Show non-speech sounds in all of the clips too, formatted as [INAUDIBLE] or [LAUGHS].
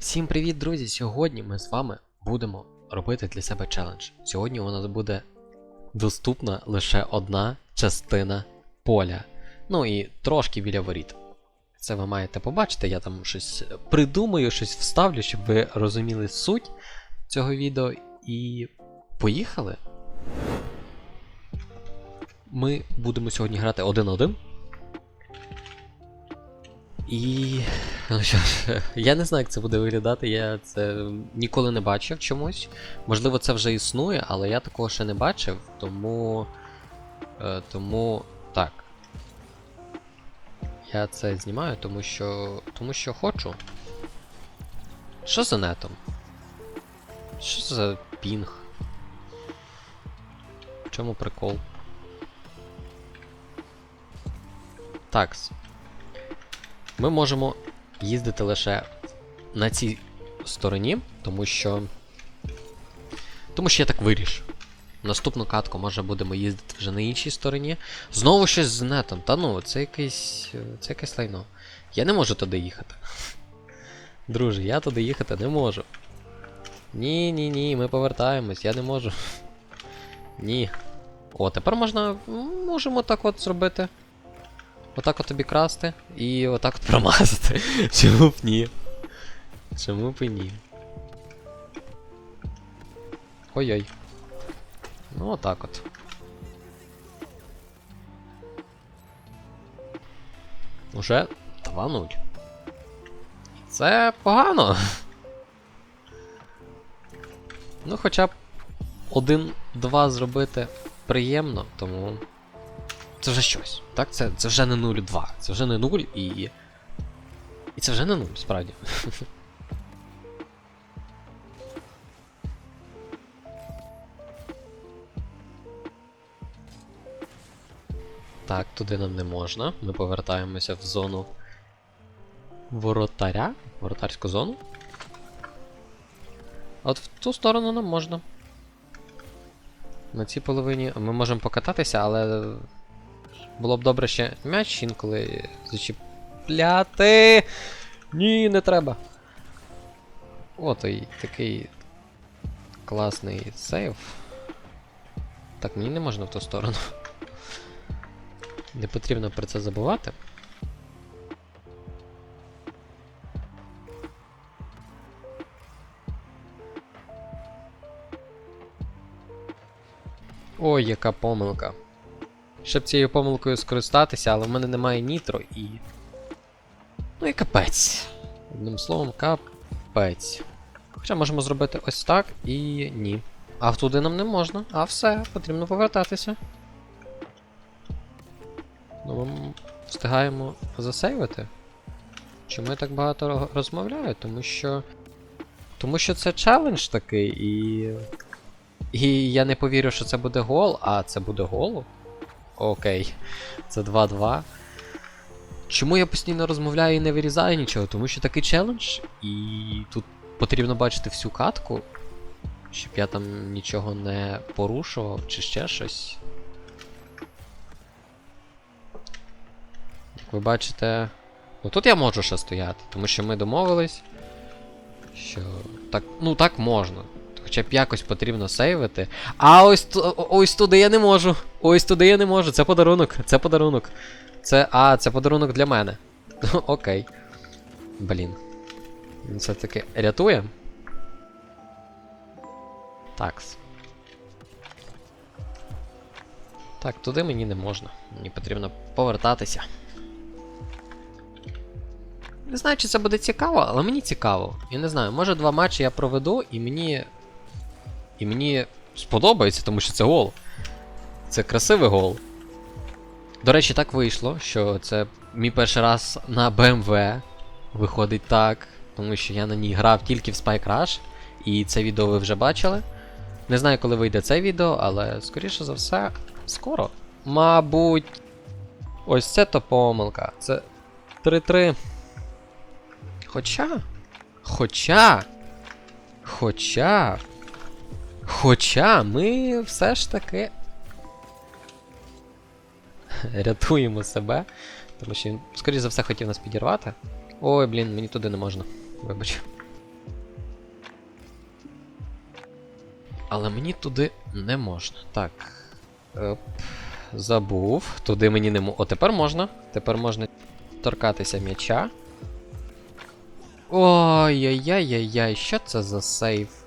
Всім привіт, друзі! Сьогодні ми з вами будемо робити для себе челендж. Сьогодні у нас буде доступна лише одна частина поля. Ну і трошки біля воріт. Це ви маєте побачити, я там щось придумаю, щось вставлю, щоб ви розуміли суть цього відео. І поїхали. Ми будемо сьогодні грати 1-1. І. Ну що ж, [LAUGHS] я не знаю, як це буде виглядати, я це ніколи не бачив чомусь. Можливо, це вже існує, але я такого ще не бачив, тому. Е, тому. Так. Я це знімаю, тому що. Тому що хочу. Що за нетом? Що за пінг? В чому прикол? Такс. Ми можемо їздити лише на цій стороні, тому що. Тому що я так вирішив. Наступну катку, може, будемо їздити вже на іншій стороні. Знову щось з нетом. Та ну, це якесь. Це якесь лайно. Я не можу туди їхати. [LAUGHS] Друже, я туди їхати не можу. Ні, ні, ні, ми повертаємось, я не можу. [LAUGHS] Ні. О, тепер можна. Можемо так от зробити. Отак от тобі красти і отак от промазати. [LAUGHS] Чому б ні? Чому б і ні? Ой-ой. Ну отак от. Уже 2-0. Це погано. Ну, хоча б 1-2 зробити приємно, тому. Це вже щось. Так? Це, це вже не 0-2. Це вже не 0 і. І це вже не 0, справді. [LAUGHS] Так, туди нам не можна. Ми повертаємося в зону воротаря. Воротарську зону. А От в ту сторону нам можна. На цій половині ми можемо покататися, але було б добре ще м'яч інколи зачіпляти. Ні, не треба. От і такий класний сейв. Так, мені не можна в ту сторону. Не потрібно про це забувати. Ой, яка помилка. Щоб цією помилкою скористатися, але в мене немає нітро і. Ну і капець. Одним словом, капець. Хоча можемо зробити ось так і ні. А туди нам не можна. А все, потрібно повертатися. Ну, ми встигаємо засейвити. Чому я так багато розмовляю? Тому що. Тому що це челендж такий, і. І я не повірю, що це буде гол, а це буде гол. Окей. Це 2-2. Чому я постійно розмовляю і не вирізаю нічого? Тому що такий челендж, і тут потрібно бачити всю катку, щоб я там нічого не порушував чи ще щось. Як ви бачите. Ну тут я можу ще стояти, тому що ми домовились, що так, ну так можна. Хоча б якось потрібно сейвити. А ось ось туди я не можу. Ось туди я не можу. Це подарунок. Це подарунок. Це. А, це подарунок для мене. Ну, [LAUGHS] Окей. Блін. Він все-таки рятує. Такс. Так, туди мені не можна. Мені потрібно повертатися. Не знаю, чи це буде цікаво, але мені цікаво. Я не знаю, може два матчі я проведу, і мені. І мені сподобається, тому що це гол. Це красивий гол. До речі, так вийшло, що це мій перший раз на BMW. Виходить так, тому що я на ній грав тільки в Spy Crash, і це відео ви вже бачили. Не знаю, коли вийде це відео, але скоріше за все, скоро. Мабуть. Ось це то помилка. Це 3-3. Хоча. Хоча. Хоча. Хоча ми все ж таки рятуємо себе. Тому що він, скоріш за все, хотів нас підірвати. Ой, блін, мені туди не можна. Вибач. Але мені туди не можна. Так. Оп. Забув. Туди мені не можна. О, тепер можна. Тепер можна торкатися м'яча. Ой-яй-яй-яй-яй, що це за сейф?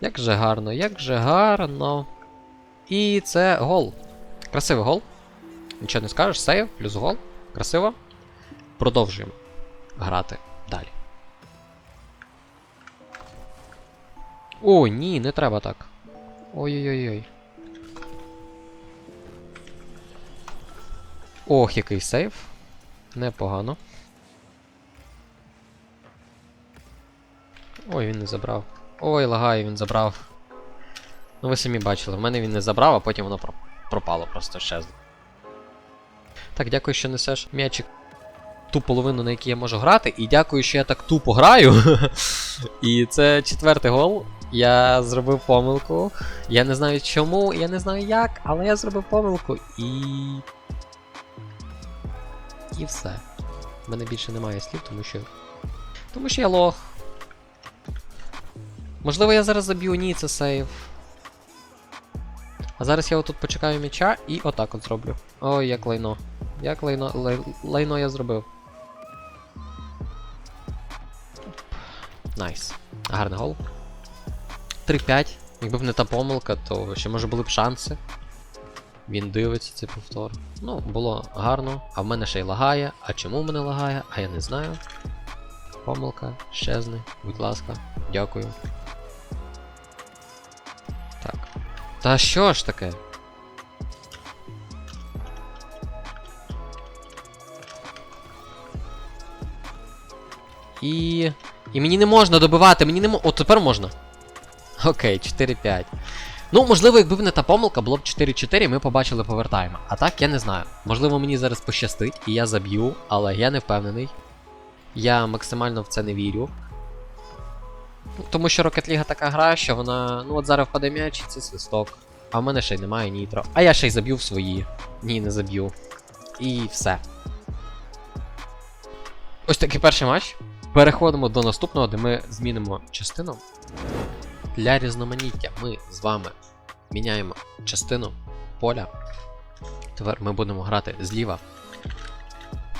Як же гарно, як же гарно. І це гол. Красивий гол. Нічого не скажеш, сейв, плюс гол. Красиво. Продовжуємо грати далі. О, ні, не треба так. Ой-ой-ой. Ох, який сейв. Непогано. Ой, він не забрав. Ой, лагає, він забрав. Ну ви самі бачили, в мене він не забрав, а потім воно пропало, просто щезло. Так, дякую, що несеш м'ячик ту половину, на якій я можу грати, і дякую, що я так тупо граю. [LAUGHS] і це четвертий гол. Я зробив помилку. Я не знаю чому, я не знаю як, але я зробив помилку і. І все. У мене більше немає слів, тому що. Тому що я лох. Можливо, я зараз заб'ю, ні, це сейв. А зараз я отут почекаю м'яча і отак от зроблю. Ой, як лайно. Як лайно, лай, лайно я зробив. Найс. Гарний гол. 3-5. Якби б не та помилка, то ще може були б шанси. Він дивиться цей повтор. Ну, було гарно, а в мене ще й лагає. А чому в мене лагає? А я не знаю. Помилка, щезни, будь ласка, дякую. Та що ж таке? І. І мені не можна добивати, мені не можна. О, тепер можна. Окей, 4-5. Ну, можливо, якби не та помилка, було б 4-4, ми побачили повертаємо. А так, я не знаю. Можливо, мені зараз пощастить, і я заб'ю, але я не впевнений. Я максимально в це не вірю. Тому що Rocket League така гра, що вона. Ну от зараз впаде м'яч, це свисток. А в мене ще й немає нітро. А я ще й заб'ю в свої. Ні, не заб'ю. І все. Ось такий перший матч. Переходимо до наступного, де ми змінимо частину. Для різноманіття ми з вами міняємо частину поля. Тепер ми будемо грати зліва.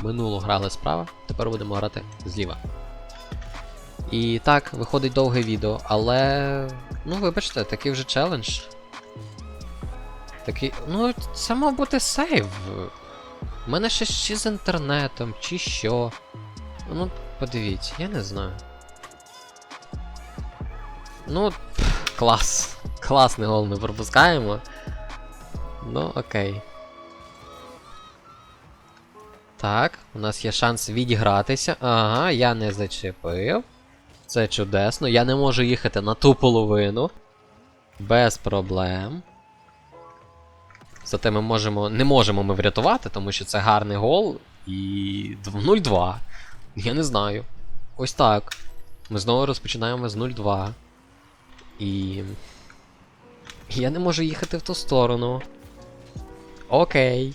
Минуло грали справа, тепер будемо грати зліва. І так, виходить довге відео, але. Ну, вибачте, такий вже челендж. Такий. Ну, це мав бути сейв. У мене ще чи з інтернетом, чи що. Ну, подивіться, я не знаю. Ну, пф, клас. Класний гол не пропускаємо. Ну, окей. Так, у нас є шанс відігратися. Ага, я не зачепив. Це чудесно. Я не можу їхати на ту половину. Без проблем. Зате ми можемо. Не можемо ми врятувати, тому що це гарний гол. І 0-2. Я не знаю. Ось так. Ми знову розпочинаємо з 0-2. І. Я не можу їхати в ту сторону. Окей.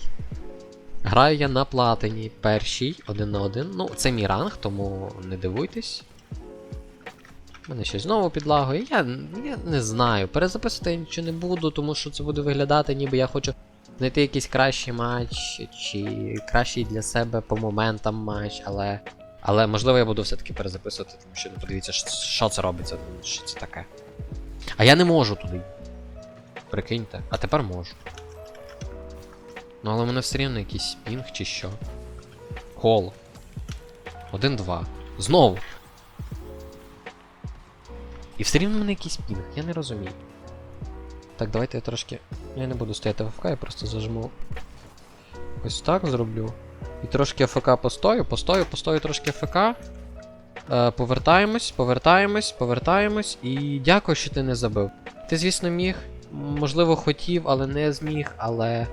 Граю я на платині першій, один на один. Ну, це мій ранг, тому не дивуйтесь. Мене щось знову підлагує. Я, я не знаю. Перезаписувати я нічого не буду, тому що це буде виглядати, ніби я хочу знайти якийсь кращий матч, чи кращий для себе по моментам матч, але. Але можливо я буду все-таки перезаписувати, тому що ну, подивіться, що, це робиться, що це таке. А я не можу туди. Прикиньте, а тепер можу. Ну, але в мене все рівно якийсь пінг чи що. Гол. 1-2. Знову. І все рівно в мене якийсь пінг, я не розумію. Так, давайте я трошки. Я не буду стояти в АФК, я просто зажму. Ось так зроблю. І трошки АФК постою, постою, постою трошки АФК. Е, повертаємось, повертаємось, повертаємось. І дякую, що ти не забив. Ти, звісно, міг, можливо, хотів, але не зміг, але.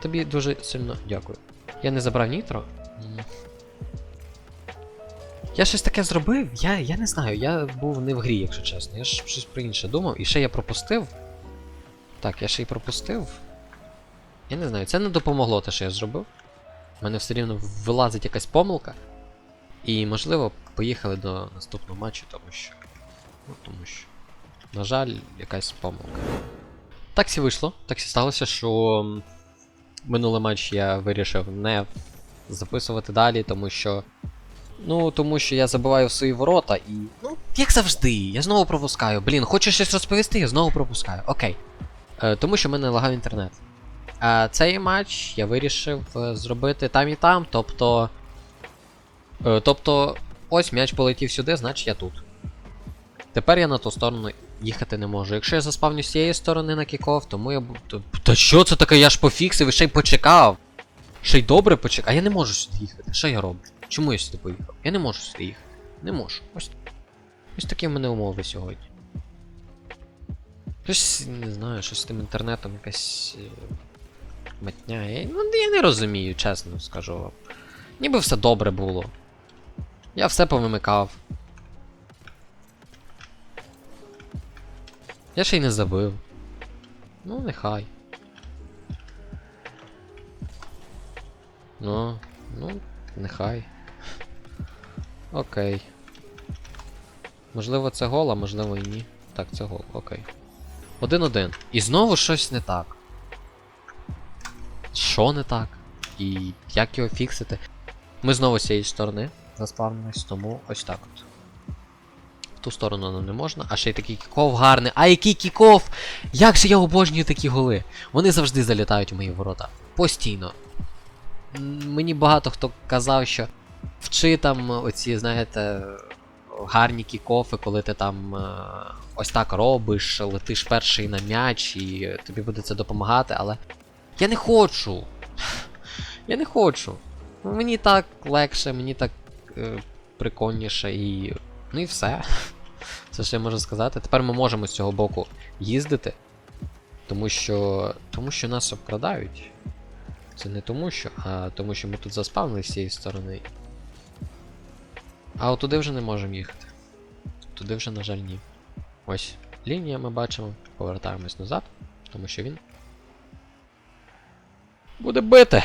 Тобі дуже сильно дякую. Я не забрав нітро. Я щось таке зробив, я, я не знаю, я був не в грі, якщо чесно. Я ж щось про інше думав, і ще я пропустив. Так, я ще й пропустив. Я не знаю, це не допомогло те, що я зробив. У мене все рівно вилазить якась помилка. І, можливо, поїхали до наступного матчу, тому що. Ну, тому що. На жаль, якась помилка. Так сі вийшло. Так сі сталося, що минулий матч я вирішив не записувати далі, тому що. Ну, тому що я забиваю свої ворота і. Ну, як завжди, я знову пропускаю. Блін, хочу щось розповісти, я знову пропускаю. Окей. Е, тому що в мене лагав інтернет. А цей матч я вирішив е, зробити там і там, тобто. Е, тобто, ось м'яч полетів сюди, значить я тут. Тепер я на ту сторону їхати не можу. Якщо я заспавню з цієї сторони на кіков, тому я буду. Та що це таке? Я ж пофіксив і ще й почекав. Ще й добре почекав. А я не можу сюди їхати. Що я роблю? Чому я сюди поїхав? Я не можу сюди їхати. Не можу. Ось. Ось такі в мене умови сьогодні. Щось, не знаю, щось з тим інтернетом якась. е, Матня. Я, ну, я не розумію, чесно скажу вам. Ніби все добре було. Я все повимикав. Я ще й не забив. Ну, нехай. Ну, ну, нехай. Окей. Можливо, це гол, а можливо і ні. Так, це гол, окей. Один-один. І знову щось не так. Що не так? І як його фіксити? Ми знову з цієї сторони заспавнились, тому ось так от. В ту сторону нам не можна, а ще й такий кіков гарний. А який кіков! Як же я обожнюю такі голи! Вони завжди залітають у мої ворота. Постійно. Мені багато хто казав, що вчи там оці, знаєте, гарні кікофи, коли ти там е, ось так робиш, летиш перший на м'яч, і тобі буде це допомагати, але я не хочу. [LAUGHS] Я не хочу. Мені так легше, мені так е, прикольніше і. Ну і все. [LAUGHS] Це що я можу сказати. Тепер ми можемо з цього боку їздити. Тому що. Тому що нас обкрадають. Це не тому що, а тому що ми тут заспавнили з цієї сторони. А от туди вже не можемо їхати. Туди вже, на жаль, ні. Ось лінія ми бачимо. Повертаємось назад, тому що він. Буде бити.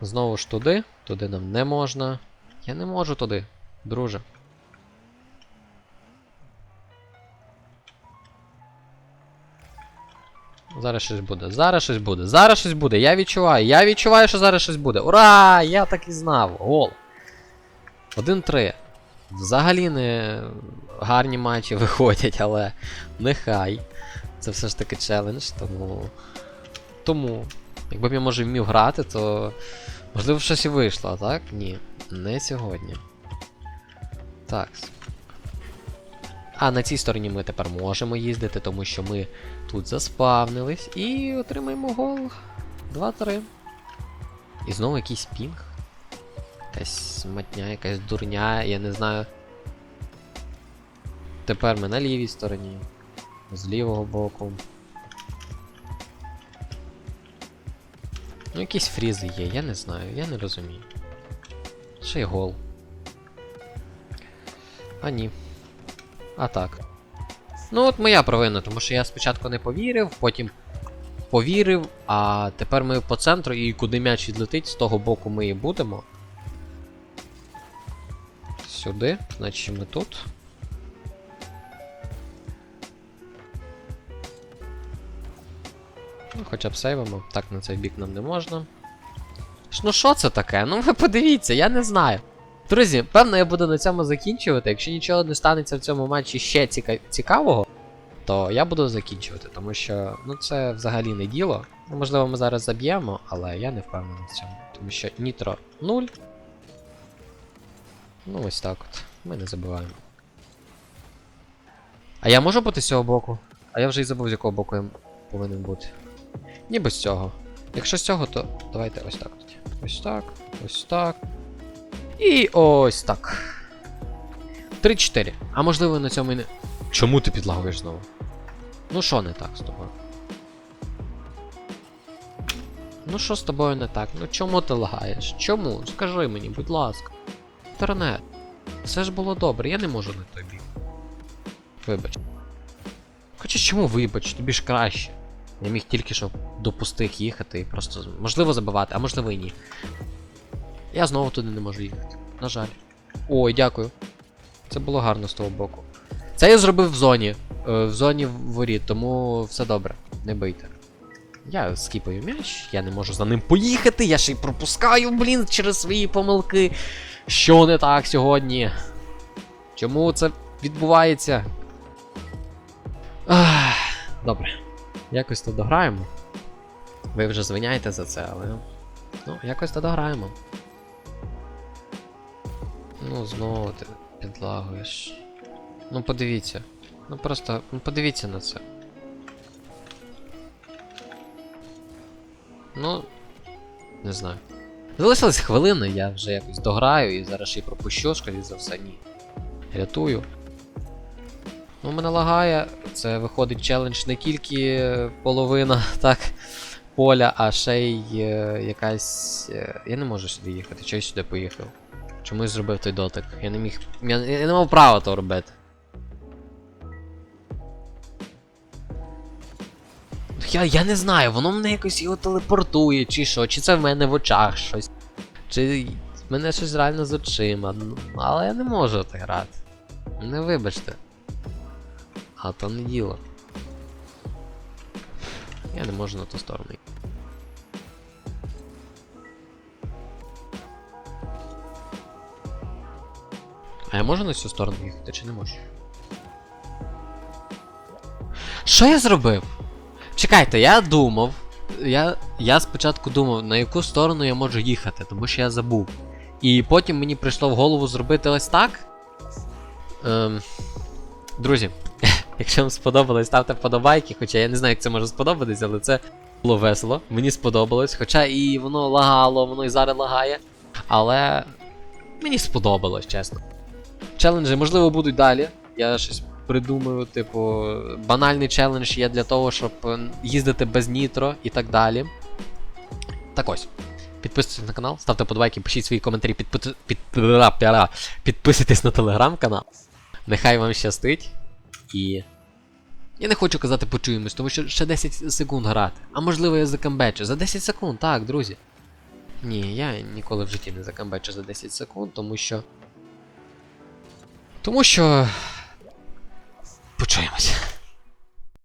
Знову ж туди. Туди нам не можна. Я не можу туди, друже. Зараз щось буде, зараз щось буде, зараз щось буде. Я відчуваю, я відчуваю, що зараз щось буде. Ура! Я так і знав. Гол. 1-3. Взагалі не гарні матчі [LAUGHS] виходять, але нехай. Це все ж таки челендж, тому. Тому. Якби б я може вмів грати, то. Можливо, щось і вийшло, так? Ні. Не сьогодні. Так. А на цій стороні ми тепер можемо їздити, тому що ми тут заспавнились і отримаємо гол. 2-3. І знову якийсь пінг. Якась матня, якась дурня, я не знаю. Тепер ми на лівій стороні. З лівого боку. Ну, якісь фрізи є, я не знаю, я не розумію. Ще й гол. А ні. А так. Ну от моя провина, тому що я спочатку не повірив, потім повірив, а тепер ми по центру і куди м'яч відлетить, з того боку ми і будемо. Сюди, значить ми тут. Ну, хоча б сейвимо. Так, на цей бік нам не можна. Ну що це таке? Ну ви подивіться, я не знаю. Друзі, певно, я буду на цьому закінчувати. Якщо нічого не станеться в цьому матчі ще ціка... цікавого, то я буду закінчувати, тому що ну це взагалі не діло. Можливо, ми зараз заб'ємо, але я не впевнений в цьому. Тому що Нітро 0. Ну, ось так от. Ми не забуваємо. А я можу бути з цього боку? А я вже і забув, з якого боку я повинен бути. Ніби з цього. Якщо з цього, то давайте ось так. Ось так, ось так. І ось так. 3-4. А можливо на цьому і не. Чому ти підлагуєш знову? Ну що не так з тобою? Ну що з тобою не так? Ну чому ти лагаєш? Чому? Скажи мені, будь ласка. Інтернет. Все ж було добре, я не можу на той бік. Вибач. Хоча чому вибач, тобі ж краще. Я міг тільки що до пустих їхати і просто. Можливо забивати, а можливо і ні. Я знову туди не можу їхати. На жаль. Ой, дякую. Це було гарно з того боку. Це я зробив в зоні. е, В зоні воріт, тому все добре. Не бийте. Я скіпаю м'яч, я не можу за ним поїхати, я ще й пропускаю, блін, через свої помилки. Що не так сьогодні? Чому це відбувається? Ах, добре. Якось то дограємо. Ви вже звиняєте за це, але. Ну, якось то дограємо. Ну, знову ти підлагуєш. Ну подивіться. Ну просто. Ну подивіться на це. Ну. Не знаю. Залишилась хвилина, я вже якось дограю і зараз ще й пропущу, скоріше за все, ні. Рятую. Ну, мене лагає. Це виходить челендж не тільки половина, [LAUGHS] так, поля, а ще й е, якась. е, я не можу сюди їхати. Чого я сюди поїхав? Чому я зробив той дотик? Я не міг. Я, я не мав права то робити. Я, я не знаю, воно мене якось його телепортує, чи що, чи це в мене в очах щось. Чи в мене щось реально з очима. Ну, але я не можу так грати. Не вибачте. А то не діло. Я не можу на ту сторону. А я можу на цю сторону їхати, чи не можу? Що я зробив? Чекайте, я думав. Я, я спочатку думав, на яку сторону я можу їхати, тому що я забув. І потім мені прийшло в голову зробити ось так. Ем, друзі, [LAUGHS] якщо вам сподобалось, ставте вподобайки, хоча я не знаю, як це може сподобатись, але це було весело. Мені сподобалось. Хоча і воно лагало, воно і зараз лагає. Але мені сподобалось, чесно. Челенджі, можливо, будуть далі. Я щось придумаю, типу, банальний челендж є для того, щоб їздити без нітро і так далі. Так ось. Підписуйтесь на канал, ставте подобайки, пишіть свої коментарі, підпи- піара, підписуйтесь на телеграм-канал. Нехай вам щастить. І. Я не хочу казати почуємось, тому що ще 10 секунд грати. А можливо я закамбечу. За 10 секунд, так, друзі. Ні, я ніколи в житті не закамбечу за 10 секунд, тому що. Тому що. Почуємось.